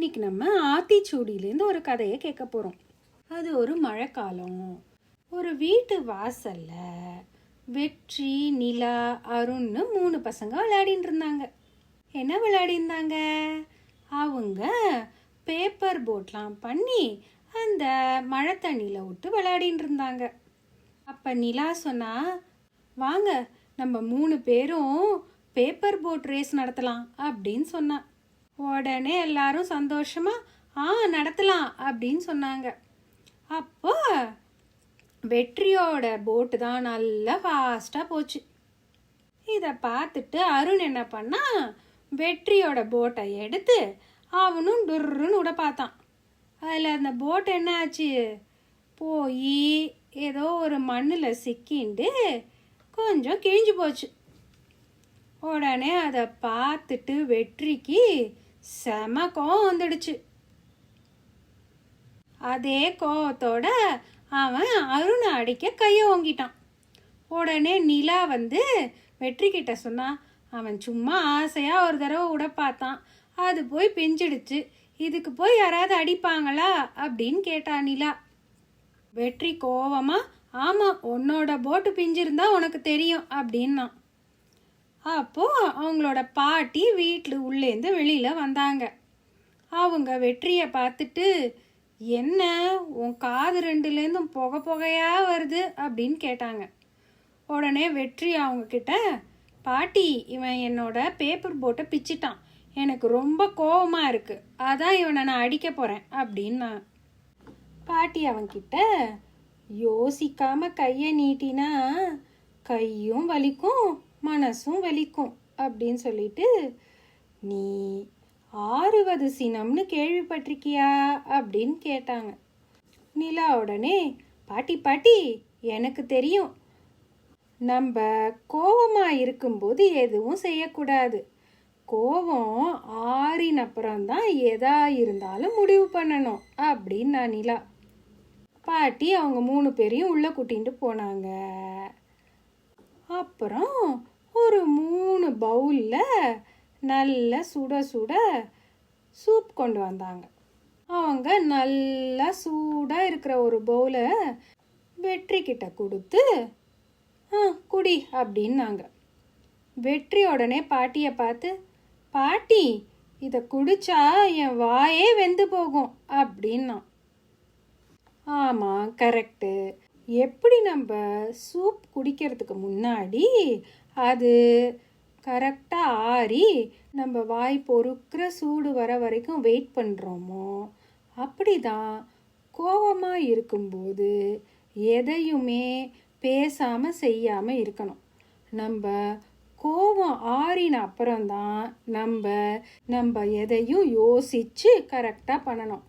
இன்னைக்கு நம்ம ஆத்திச்சூடியிலேருந்து ஒரு கதையை கேட்க போகிறோம் அது ஒரு மழைக்காலம். ஒரு வீட்டு வாசல்ல வெற்றி நிலா அருண்னு மூணு பசங்க விளையாடிட்டு இருந்தாங்க. என்ன விளையாடிருந்தாங்க? அவங்க பேப்பர் போட்லாம் பண்ணி அந்த மழை தண்ணியில் விட்டு விளையாடிட்டு இருந்தாங்க. அப்போ நிலா சொன்னா வாங்க நம்ம மூணு பேரும் பேப்பர் போட் ரேஸ் நடத்தலாம் அப்படின்னு சொன்னான் உடனே எல்லாரும் சந்தோஷமாக ஆ நடத்தலாம் அப்படின்னு சொன்னாங்க. அப்போ வெற்றியோட போட்டு தான் நல்லா ஃபாஸ்ட்டாக போச்சு. இதை பார்த்துட்டு அருண் என்ன பண்ணா வெற்றியோட போட்டை எடுத்து அவனும் டுர்ருன்னு விட பார்த்தான். அதில் அந்த போட் என்ன ஆச்சு? போய் ஏதோ ஒரு மண்ணில் சிக்கிண்டு கொஞ்சம் கிழிஞ்சு போச்சு. உடனே அதை பார்த்துட்டு வெற்றிக்கு செம கோவம் வந்துடுச்சு. அதே கோவத்தோட அவன் அருணை அடிக்க கையை ஓங்கிட்டான். உடனே நிலா வந்து வெற்றி கிட்ட அவன் சும்மா ஆசையாக ஒரு தடவை விட பார்த்தான். அது போய் பிஞ்சிடுச்சு. இதுக்கு போய் யாராவது அடிப்பாங்களா? அப்படின்னு கேட்டா நிலா. வெற்றி கோவமா? ஆமாம் உன்னோட போட்டு பிஞ்சிருந்தா உனக்கு தெரியும் அப்படின்னான் அப்போ அவங்களோட பாட்டி வீட்டில் உள்ளேருந்து வெளியில் வந்தாங்க. அவங்க வெற்றியை பார்த்துட்டு என்ன உன் காது ரெண்டுலேருந்தும் புகை புகையாக வருது? அப்படின்னு கேட்டாங்க. உடனே வெற்றி அவங்கக்கிட்ட பாட்டி இவன் என்னோட பேப்பர் போட்டை பிச்சிட்டான். எனக்கு ரொம்ப கோபமாக இருக்குது அதான் இவனை நான் அடிக்க போகிறேன் அப்படின்னா பாட்டி அவன்கிட்ட யோசிக்காமல் கையை நீட்டினா கையும் வலிக்கும் மனசும் வலிக்கும் அப்படின்னு சொல்லிட்டு நீ ஆறுவது சினம்னு கேள்விப்பட்டிருக்கியா? அப்படின்னு கேட்டாங்க. நிலா உடனே பாட்டி பாட்டி எனக்கு தெரியும். நம்ம கோபமாக இருக்கும்போது எதுவும் செய்யக்கூடாது. கோவம் ஆறின அப்புறம்தான் எதா இருந்தாலும் முடிவு பண்ணணும் அப்படின்னு நான் நிலா. பாட்டி அவங்க மூணு பேரையும் உள்ளே கூட்டிகிட்டு போனாங்க. அப்புறம் ஒரு மூணு பவுலில் நல்ல சுட சுட சூப் கொண்டு வந்தாங்க. அவங்க நல்லா சூடாக இருக்கிற ஒரு பவுலை வெற்றி கிட்ட கொடுத்து ஆ குடி அப்படின்னாங்க. வெற்றி உடனே பாட்டியை பார்த்து பாட்டி இதை குடிச்சா என் வாயே வெந்து போகும் அப்படின்னான் ஆமாம் கரெக்டு எப்படி நம்ம சூப் குடிக்கிறதுக்கு முன்னாடி அது கரெக்டாக ஆறி நம்ம வாய் பொறுக்கிற சூடு வர வரைக்கும் வெயிட் பண்ணுறோமோ அப்படிதான் கோவமாக இருக்கும்போது எதையுமே பேசாமல் செய்யாமல் இருக்கணும். நம்ம கோவம் ஆறின அப்புறம்தான் நம்ம நம்ம எதையும் யோசித்து கரெக்டாக பண்ணணும்.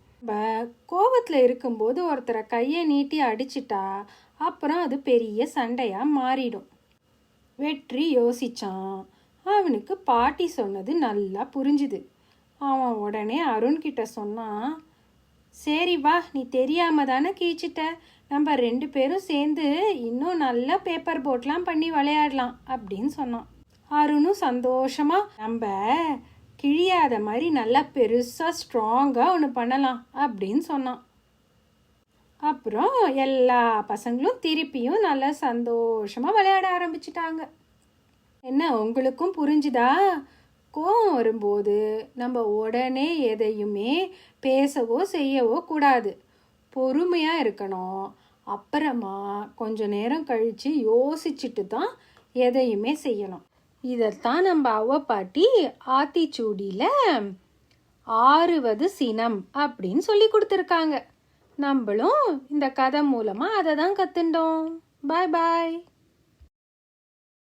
கோவத்தில் இருக்கும்போது ஒருத்தரை கையை நீட்டி அடிச்சிட்டா அப்புறம் அது பெரிய சண்டையாக மாறிடும். வெற்றி யோசிச்சான். அவனுக்கு பாட்டி சொன்னது நல்லா புரிஞ்சுது. அவன் உடனே அருண்கிட்ட சொன்னான் சரி வா நீ தெரியாம தானே கீச்சிட்ட? நம்ம ரெண்டு பேரும் சேர்ந்து இன்னும் நல்லா பேப்பர் போட்லாம் பண்ணி விளையாடலாம் அப்படின்னு சொன்னான். அருணும் சந்தோஷமாக நம்ம கிழியாத மாதிரி நல்லா பெருசாக ஸ்ட்ராங்காக ஒன்று பண்ணலாம் அப்படின்னு சொன்னான். அப்புறம் எல்லா பசங்களும் திருப்பியும் நல்லா சந்தோஷமாக விளையாட ஆரம்பிச்சிட்டாங்க. என்ன உங்களுக்கும் புரிஞ்சுதா? கோவம் வரும்போது நம்ம உடனே எதையுமே பேசவோ செய்யவோ கூடாது. பொறுமையாக இருக்கணும். அப்புறமா கொஞ்ச நேரம் கழித்து யோசிச்சுட்டு தான் எதையுமே செய்யணும். இதைத்தான் நம்ம அவ்வ பாட்டி ஆத்திச்சூடியில் ஆறுவது சினம் அப்படின்னு சொல்லி கொடுத்துருக்காங்க. நம்மளும் இந்த கதை மூலமாக அதை தான் கற்றுண்டோம் பாய் பாய்